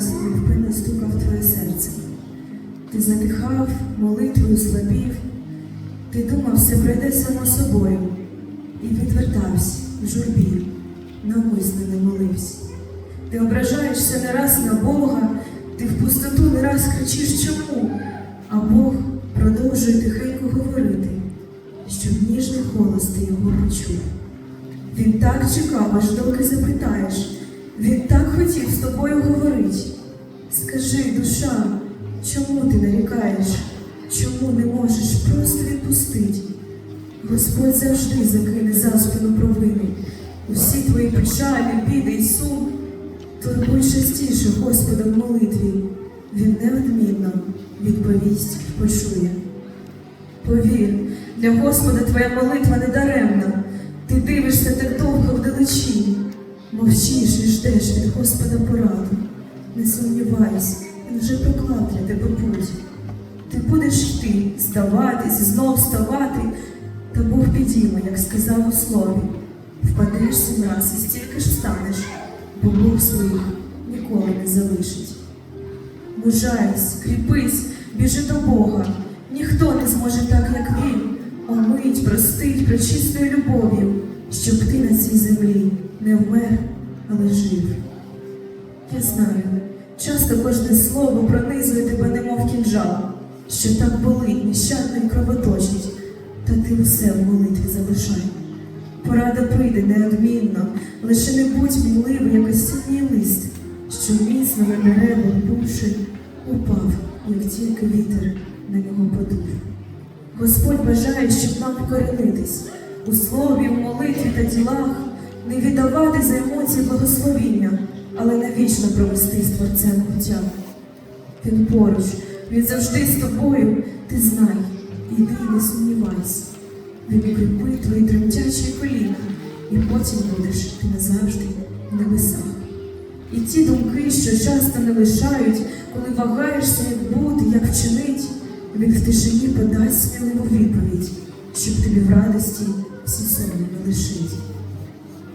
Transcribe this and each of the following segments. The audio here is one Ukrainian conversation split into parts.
ясно невпинно стукав твоє серце. Ти затихав, молитвою слабів, ти думав, все пройде само собою, і відвертався в журбі, навмисно не молився. Ти ображаєшся не раз на Бога, ти в пустоту не раз кричиш чому, а Бог продовжує тихенько говорити, щоб ніжний голос ти його почув. Він так чекав, аж доки запитаєш. Він так хотів з тобою говорить. Скажи, душа, чому ти нарікаєш? Чому не можеш просто відпустить? Господь завжди закине за спину провини. Усі твої печалі, біди й сум. Турбуй частіше Господа в молитві. Він неодмінно відповість і почує. Повір, для Господа твоя молитва не даремна. Ти дивишся так довго вдалечі, мовчиш і ждеш від Господа пораду. Не сумнівайся, він вже проклав для тебе путь. Ти будеш йти, здаватись, знов вставати, та Бог підійме, як сказав у слові. Впадеш сім раз і стільки ж встанеш, бо Бог своїх ніколи не залишить. Мужайсь, кріпись, біжи до Бога. Ніхто не зможе так, як він, омить, простить пречистою любов'ю, щоб ти на цій землі не вмер, але жив. Я знаю, часто кожне слово пронизує тебе, немов кінжал, що так болить, нещадно кровоточить, та ти усе в молитві залишай. Порада прийде неодмінно, лише не будь мінливий, як осінній лист, що міцно на дерево бувши, упав, як тільки вітер на нього подув. Господь бажає, щоб нам покоренитись у слові, у молитві та ділах, не віддавати за емоції благословіння, але навічно провести з Творцем буття. Він поруч, він завжди з тобою, ти знай, іди і не сумнівайся. Він укріпить твої тремтячі коліна, і потім будеш ти назавжди в небесах. І ті думки, що часто не лишають, коли вагаєшся, як бути, як вчинить, він в тишині подасть сміливу відповідь, щоб тобі в радості сумні не лишить.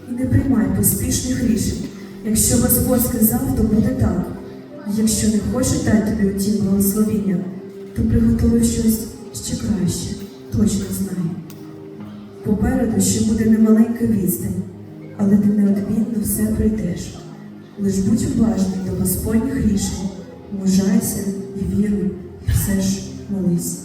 І не приймай поспішних рішень. Якщо Господь сказав, то буде так. Якщо не хоче дати тобі у тім благословіння, то приготуй щось ще краще, точно знай. Попереду ще буде немаленька відстань, але ти неодмінно все пройдеш. Лиш будь уважний до Господніх рішень, мужайся і віруй, і все ж молись.